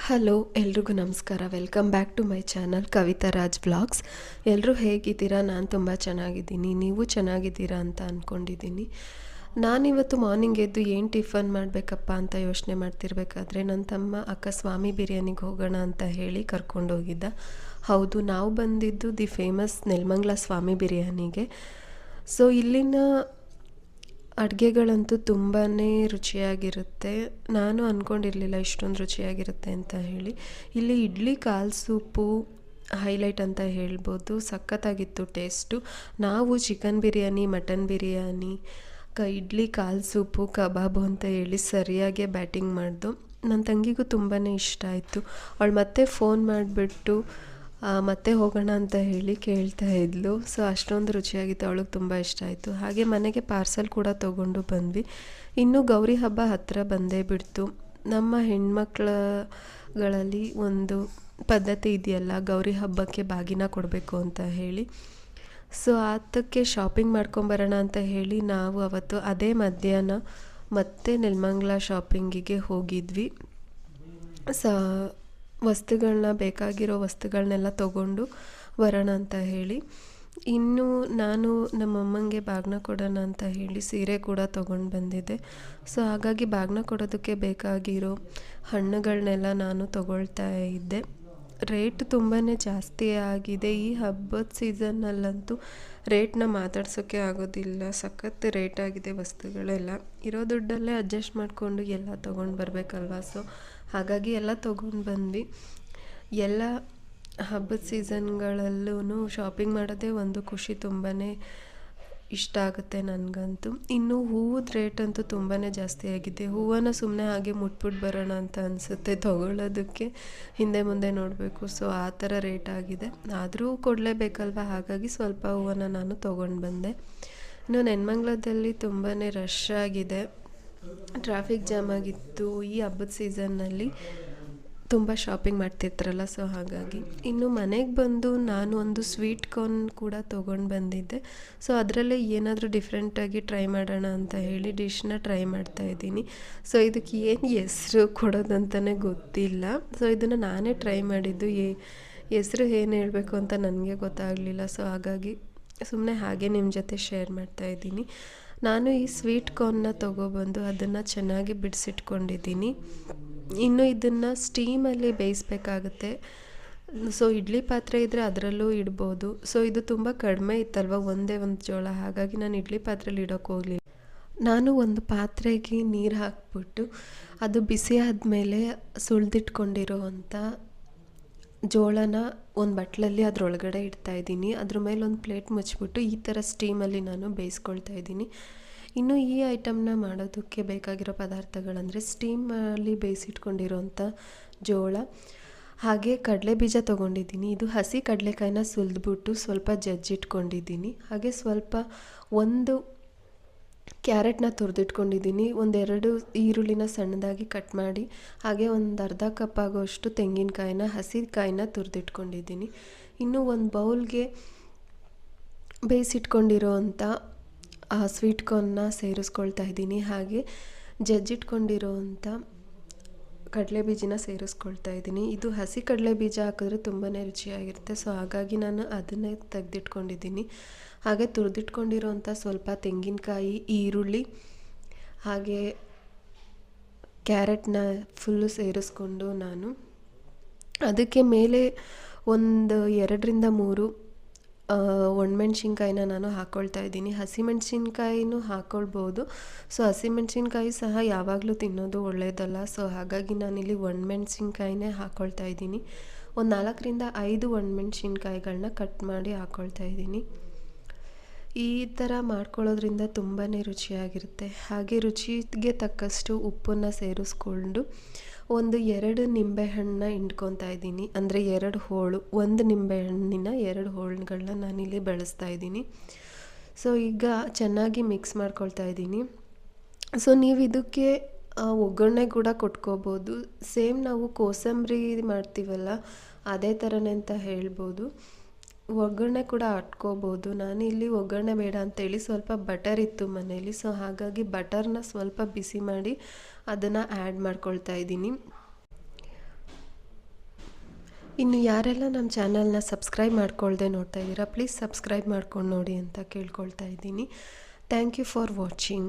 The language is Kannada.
ಹಲೋ ಎಲ್ರಿಗೂ ನಮಸ್ಕಾರ. Welcome back to my channel Kavitha Raj blogs ಎಲ್ಲರೂ ಹೇಗಿದ್ದೀರಾ? ನಾನು ತುಂಬ ಚೆನ್ನಾಗಿದ್ದೀನಿ. ನೀವು ಚೆನ್ನಾಗಿದ್ದೀರಾ ಅಂತ ಅಂದ್ಕೊಂಡಿದ್ದೀನಿ ನಾನಿವತ್ತು ಮಾರ್ನಿಂಗ್ ಎದ್ದು ಏನು ಟಿಫನ್ ಮಾಡಬೇಕಪ್ಪ ಅಂತ ಯೋಚನೆ ಮಾಡ್ತಿರ್ಬೇಕಾದ್ರೆ ನನ್ನ ತಮ್ಮ ಅಕ್ಕ ಸ್ವಾಮಿ ಬಿರಿಯಾನಿಗೆ ಹೋಗೋಣ ಅಂತ ಹೇಳಿ ಕರ್ಕೊಂಡೋಗಿದ್ದ. ಹೌದು, ನಾವು ಬಂದಿದ್ದು ದಿ ಫೇಮಸ್ ನೆಲಮಂಗ್ಲ ಸ್ವಾಮಿ ಬಿರಿಯಾನಿಗೆ. ಸೊ ಇಲ್ಲಿನ ಅಡುಗೆಗಳಂತೂ ತುಂಬಾ ರುಚಿಯಾಗಿರುತ್ತೆ. ನಾನು ಅಂದ್ಕೊಂಡಿರಲಿಲ್ಲ ಇಷ್ಟೊಂದು ರುಚಿಯಾಗಿರುತ್ತೆ ಅಂತ ಹೇಳಿ. ಇಲ್ಲಿ ಇಡ್ಲಿ, ಕಾಲು ಸೂಪು, ಹೈಲೈಟ್ ಅಂತ ಹೇಳ್ಬೋದು. ಸಖತ್ತಾಗಿತ್ತು ಟೇಸ್ಟು. ನಾವು ಚಿಕನ್ ಬಿರಿಯಾನಿ, ಮಟನ್ ಬಿರಿಯಾನಿ, ಕ ಇಡ್ಲಿ, ಕಾಲು ಸೂಪು, ಕಬಾಬು ಅಂತ ಹೇಳಿ ಸರಿಯಾಗಿ ಬ್ಯಾಟಿಂಗ್ ಮಾಡ್ದು. ನನ್ನ ತಂಗಿಗೂ ತುಂಬಾ ಇಷ್ಟ ಆಯಿತು. ಅವಳು ಮತ್ತೆ ಫೋನ್ ಮಾಡಿಬಿಟ್ಟು ಮತ್ತೆ ಹೋಗೋಣ ಅಂತ ಹೇಳಿ ಕೇಳ್ತಾ ಇದ್ಲು. ಸೊ ಅಷ್ಟೊಂದು ರುಚಿಯಾಗಿತ್ತು, ಅವಳಿಗೆ ತುಂಬ ಇಷ್ಟ ಆಯಿತು. ಹಾಗೆ ಮನೆಗೆ ಪಾರ್ಸಲ್ ಕೂಡ ತೊಗೊಂಡು ಬಂದ್ವಿ. ಇನ್ನು ಗೌರಿ ಹಬ್ಬ ಹತ್ತಿರ ಬಂದೇ ಬಿಡ್ತು. ನಮ್ಮ ಹೆಣ್ಮಕ್ಳುಗಳಲ್ಲಿ ಒಂದು ಪದ್ಧತಿ ಇದೆಯಲ್ಲ, ಗೌರಿ ಹಬ್ಬಕ್ಕೆ ಬಾಗಿನ ಕೊಡಬೇಕು ಅಂತ ಹೇಳಿ. ಸೊ ಆತಕ್ಕೆ ಶಾಪಿಂಗ್ ಮಾಡ್ಕೊಂಬರೋಣ ಅಂತ ಹೇಳಿ ನಾವು ಅವತ್ತು ಅದೇ ಮಧ್ಯಾಹ್ನ ಮತ್ತೆ ನೆಲ್ಮಂಗ್ಲ ಶಾಪಿಂಗಿಗೆ ಹೋಗಿದ್ವಿ. ಸ ವಸ್ತುಗಳನ್ನ ಬೇಕಾಗಿರೋ ವಸ್ತುಗಳನ್ನೆಲ್ಲ ತೊಗೊಂಡು ಬರೋಣ ಅಂತ ಹೇಳಿ. ಇನ್ನು ನಾನು ನಮ್ಮಮ್ಮಂಗೆ ಬಾಗ್ನ ಕೊಡೋಣ ಅಂತ ಹೇಳಿ ಸೀರೆ ಕೂಡ ತೊಗೊಂಡು ಬಂದಿದ್ದೆ. ಸೊ, ಹಾಗಾಗಿ ಬಾಗ್ನ ಕೊಡೋದಕ್ಕೆ ಬೇಕಾಗಿರೋ ಹಣ್ಣುಗಳನ್ನೆಲ್ಲ ನಾನು ತಗೊಳ್ತಾ ಇದ್ದೆ. ರೇಟ್ ತುಂಬಾ ಜಾಸ್ತಿ ಆಗಿದೆ. ಈ ಹಬ್ಬದ ಸೀಸನ್ನಲ್ಲಂತೂ ರೇಟ್ನ ಮಾತಾಡ್ಸೋಕ್ಕೆ ಆಗೋದಿಲ್ಲ. ಸಖತ್ ರೇಟ್ ಆಗಿದೆ ವಸ್ತುಗಳೆಲ್ಲ. ಇರೋ ದುಡ್ಡಲ್ಲೇ ಅಡ್ಜಸ್ಟ್ ಮಾಡಿಕೊಂಡು ಎಲ್ಲ ತೊಗೊಂಡು ಬರಬೇಕಲ್ವಾ? ಸೊ ಹಾಗಾಗಿ ಎಲ್ಲ ತೊಗೊಂಡು ಬಂದ್ವಿ. ಎಲ್ಲ ಹಬ್ಬದ ಸೀಸನ್ಗಳಲ್ಲೂ ಶಾಪಿಂಗ್ ಮಾಡೋದೇ ಒಂದು ಖುಷಿ ತುಂಬಾ ಇಷ್ಟ ಆಗುತ್ತೆ ನನಗಂತೂ. ಇನ್ನು ಹೂವುದ ರೇಟ್ ಅಂತೂ ತುಂಬಾ ಜಾಸ್ತಿ ಆಗಿದೆ. ಹೂವನ್ನು ಸುಮ್ಮನೆ ಹಾಗೆ ಮುಟ್ಬಿಟ್ಟು ಬರೋಣ ಅಂತ ಅನಿಸುತ್ತೆ ತೊಗೊಳ್ಳೋದಕ್ಕೆ ಹಿಂದೆ ಮುಂದೆ ನೋಡಬೇಕು. ಸೊ ಆ ಥರ ರೇಟ್ ಆಗಿದೆ. ಆದರೂ ಕೊಡಲೇಬೇಕಲ್ವ? ಹಾಗಾಗಿ ಸ್ವಲ್ಪ ಹೂವನ್ನು ನಾನು ತೊಗೊಂಡು ಬಂದೆ. ಇನ್ನು ನೆನ್ಮಂಗ್ಲದಲ್ಲಿ ತುಂಬಾ ರಶ್ ಆಗಿದೆ. ಟ್ರಾಫಿಕ್ ಜಾಮ್ ಆಗಿತ್ತು ಈ ಹಬ್ಬದ ಸೀಸನ್ನಲ್ಲಿ ತುಂಬ ಶಾಪಿಂಗ್ ಮಾಡ್ತಿರ್ತಾರಲ್ಲ ಸೊ ಹಾಗಾಗಿ. ಇನ್ನು ಮನೆಗೆ ಬಂದು ನಾನು ಒಂದು ಸ್ವೀಟ್ ಕಾರ್ನ್ ಕೂಡ ತೊಗೊಂಡು ಬಂದಿದ್ದೆ. ಸೊ ಅದರಲ್ಲೇ ಏನಾದರೂ ಡಿಫ್ರೆಂಟಾಗಿ ಟ್ರೈ ಮಾಡೋಣ ಅಂತ ಹೇಳಿ ಡಿಶ್ನ ಟ್ರೈ ಮಾಡ್ತಾ ಇದ್ದೀನಿ. ಸೊ ಇದಕ್ಕೆ ಏನು ಹೆಸ್ರು ಕೊಡೋದಂತಲೇ ಗೊತ್ತಿಲ್ಲ. ಸೊ ಇದನ್ನು ನಾನೇ ಟ್ರೈ ಮಾಡಿದ್ದು. ಏ ಹೆಸ್ರು ಏನು ಹೇಳಬೇಕು ಅಂತ ನನಗೆ ಗೊತ್ತಾಗಲಿಲ್ಲ. ಸೊ ಹಾಗಾಗಿ ಸುಮ್ಮನೆ ಹಾಗೆ ನಿಮ್ಮ ಜೊತೆ ಶೇರ್ ಮಾಡ್ತಾ ಇದ್ದೀನಿ. ನಾನು ಈ ಸ್ವೀಟ್ ಕಾರ್ನ್ನ ತೊಗೊಬಂದು ಅದನ್ನು ಚೆನ್ನಾಗಿ ಬಿಡಿಸಿಟ್ಕೊಂಡಿದ್ದೀನಿ. ಇನ್ನು ಇದನ್ನು ಸ್ಟೀಮಲ್ಲಿ ಬೇಯಿಸ್ಬೇಕಾಗುತ್ತೆ. ಸೊ ಇಡ್ಲಿ ಪಾತ್ರೆ ಇದ್ದರೆ ಅದರಲ್ಲೂ ಇಡ್ಬೋದು. ಸೊ ಇದು ತುಂಬ ಕಡಿಮೆ ಇತ್ತಲ್ವ? ಒಂದೇ ಒಂದು ಜೋಳ. ಹಾಗಾಗಿ ನಾನು ಇಡ್ಲಿ ಪಾತ್ರೆಯಲ್ಲಿ ಇಡೋಕೆ ಹೋಗಲಿಲ್ಲ. ನಾನು ಒಂದು ಪಾತ್ರೆಗೆ ನೀರು ಹಾಕ್ಬಿಟ್ಟು ಅದು ಬಿಸಿ ಆದಮೇಲೆ ಸುಳಿದಿಟ್ಕೊಂಡಿರೋ ಅಂಥ ಜೋಳನ ಒಂದು ಬಟ್ಲಲ್ಲಿ ಅದರೊಳಗಡೆ ಇಡ್ತಾ ಇದ್ದೀನಿ. ಅದ್ರ ಮೇಲೆ ಒಂದು ಪ್ಲೇಟ್ ಮುಚ್ಚಿಬಿಟ್ಟು ಈ ಥರ ಸ್ಟೀಮಲ್ಲಿ ನಾನು ಬೇಯಿಸ್ಕೊಳ್ತಾ ಇದ್ದೀನಿ. ಇನ್ನು ಈ ಐಟಮ್ನ ಮಾಡೋದಕ್ಕೆ ಬೇಕಾಗಿರೋ ಪದಾರ್ಥಗಳಂದರೆ ಸ್ಟೀಮಲ್ಲಿ ಬೇಯಿಸಿಟ್ಕೊಂಡಿರೋಂಥ ಜೋಳ, ಹಾಗೆ ಕಡಲೆ ಬೀಜ ತೊಗೊಂಡಿದ್ದೀನಿ. ಇದು ಹಸಿ ಕಡಲೆಕಾಯಿನ ಸುಲಿದ್ಬಿಟ್ಟು ಸ್ವಲ್ಪ ಜಜ್ಜಿಟ್ಕೊಂಡಿದ್ದೀನಿ. ಹಾಗೆ ಸ್ವಲ್ಪ ಒಂದು ಕ್ಯಾರೆಟ್ನ ತುರಿದಿಟ್ಕೊಂಡಿದ್ದೀನಿ. ಒಂದೆರಡು ಈರುಳ್ಳಿನ ಸಣ್ಣದಾಗಿ ಕಟ್ ಮಾಡಿ, ಹಾಗೆ ಒಂದು ಅರ್ಧ ಕಪ್ ಆಗೋಷ್ಟು ತೆಂಗಿನಕಾಯಿನ ಹಸಿ ಕಾಯಿನ ತುರಿದಿಟ್ಕೊಂಡಿದ್ದೀನಿ. ಇನ್ನು ಒಂದು ಬೌಲ್ಗೆ ಬೇಯಿಸಿಟ್ಕೊಂಡಿರೋ ಅಂಥ ಆ ಸ್ವೀಟ್ ಕಾರ್ನ್ನ ಸೇರಿಸ್ಕೊಳ್ತಾ ಇದ್ದೀನಿ. ಹಾಗೆ ಜಜ್ಜಿಟ್ಕೊಂಡಿರೋ ಅಂಥ ಕಡಲೆ ಬೀಜನ ಸೇರಿಸ್ಕೊಳ್ತಾ ಇದ್ದೀನಿ. ಇದು ಹಸಿ ಕಡಲೆ ಬೀಜ ಹಾಕಿದ್ರೆ ತುಂಬಾ ರುಚಿಯಾಗಿರುತ್ತೆ. ಸೊ ಹಾಗಾಗಿ ನಾನು ಅದನ್ನೇ ತೆಗೆದಿಟ್ಕೊಂಡಿದ್ದೀನಿ. ಹಾಗೆ ತುರಿದಿಟ್ಕೊಂಡಿರೋಂಥ ಸ್ವಲ್ಪ ತೆಂಗಿನಕಾಯಿ, ಈರುಳ್ಳಿ, ಹಾಗೆ ಕ್ಯಾರೆಟ್ನ ಫುಲ್ಲು ಸೇರಿಸ್ಕೊಂಡು ನಾನು ಅದಕ್ಕೆ ಮೇಲೆ ಒಂದು ಎರಡರಿಂದ ಮೂರು ಒಣಮೆಣ್ಸಿನ್ಕಾಯಿನ ನಾನು ಹಾಕ್ಕೊಳ್ತಾ ಇದ್ದೀನಿ. ಹಸಿಮೆಣ್ಸಿನ್ಕಾಯಿನೂ ಹಾಕ್ಕೊಳ್ಬೋದು ಸೊ, ಹಸಿಮೆಣ್ಸಿನ್ಕಾಯಿ ಸಹ ಯಾವಾಗಲೂ ತಿನ್ನೋದು ಒಳ್ಳೆಯದಲ್ಲ ಸೊ, ಹಾಗಾಗಿ ನಾನಿಲ್ಲಿ ಒಣಮೆಣ್ಸಿನ್ಕಾಯಿನೇ ಹಾಕ್ಕೊಳ್ತಾ ಇದ್ದೀನಿ. ಒಂದು ನಾಲ್ಕರಿಂದ ಐದು ಒಣಮೆಣ್ಸಿನ್ಕಾಯಿಗಳನ್ನ ಕಟ್ ಮಾಡಿ ಹಾಕ್ಕೊಳ್ತಾ ಇದ್ದೀನಿ. ಈ ಥರ ಮಾಡ್ಕೊಳ್ಳೋದ್ರಿಂದ ತುಂಬಾ ರುಚಿಯಾಗಿರುತ್ತೆ. ಹಾಗೆ ರುಚಿಗೆ ತಕ್ಕಷ್ಟು ಉಪ್ಪನ್ನು ಸೇರಿಸ್ಕೊಂಡು ಒಂದು ಎರಡು ನಿಂಬೆಹಣ್ಣನ್ನ ಹಿಂಡ್ಕೊತಾ ಇದ್ದೀನಿ. ಅಂದರೆ ಎರಡು ಹೋಳು, ಒಂದು ನಿಂಬೆಹಣ್ಣಿನ ಎರಡು ಹೋಳುಗಳನ್ನ ನಾನಿಲ್ಲಿ ಬೆಳೆಸ್ತಾ ಇದ್ದೀನಿ. ಸೊ ಈಗ ಚೆನ್ನಾಗಿ ಮಿಕ್ಸ್ ಮಾಡ್ಕೊಳ್ತಾ ಇದ್ದೀನಿ. ಸೊ ನೀವು ಇದಕ್ಕೆ ಒಗ್ಗರಣೆ ಕೂಡ ಕೊಟ್ಕೋಬೋದು. ಸೇಮ್ ನಾವು ಕೋಸಂಬರಿ ಮಾಡ್ತೀವಲ್ಲ, ಅದೇ ಥರನೇ ಅಂತ ಹೇಳ್ಬೋದು. ಒಗ್ಗರಣೆ ಕೂಡ ಆಟ್ಕೋಬೋದು ನಾನು ಇಲ್ಲಿ ಒಗ್ಗರಣೆ ಬೇಡ ಅಂತೇಳಿ ಸ್ವಲ್ಪ ಬಟರ್ ಇತ್ತು ಮನೇಲಿ. ಸೊ ಹಾಗಾಗಿ ಬಟರ್ನ ಸ್ವಲ್ಪ ಬಿಸಿ ಮಾಡಿ ಅದನ್ನು ಆ್ಯಡ್ ಮಾಡ್ಕೊಳ್ತಾ ಇದ್ದೀನಿ. ಇನ್ನು ಯಾರೆಲ್ಲ ನಮ್ಮ ಚಾನಲ್ನ ಸಬ್ಸ್ಕ್ರೈಬ್ ಮಾಡ್ಕೊಳ್ದೆ ನೋಡ್ತಾ ಇದ್ದೀರಾ ಪ್ಲೀಸ್ ಸಬ್ಸ್ಕ್ರೈಬ್ ಮಾಡ್ಕೊಂಡು ನೋಡಿ ಅಂತ ಕೇಳ್ಕೊಳ್ತಾ ಇದ್ದೀನಿ. Thank you for watching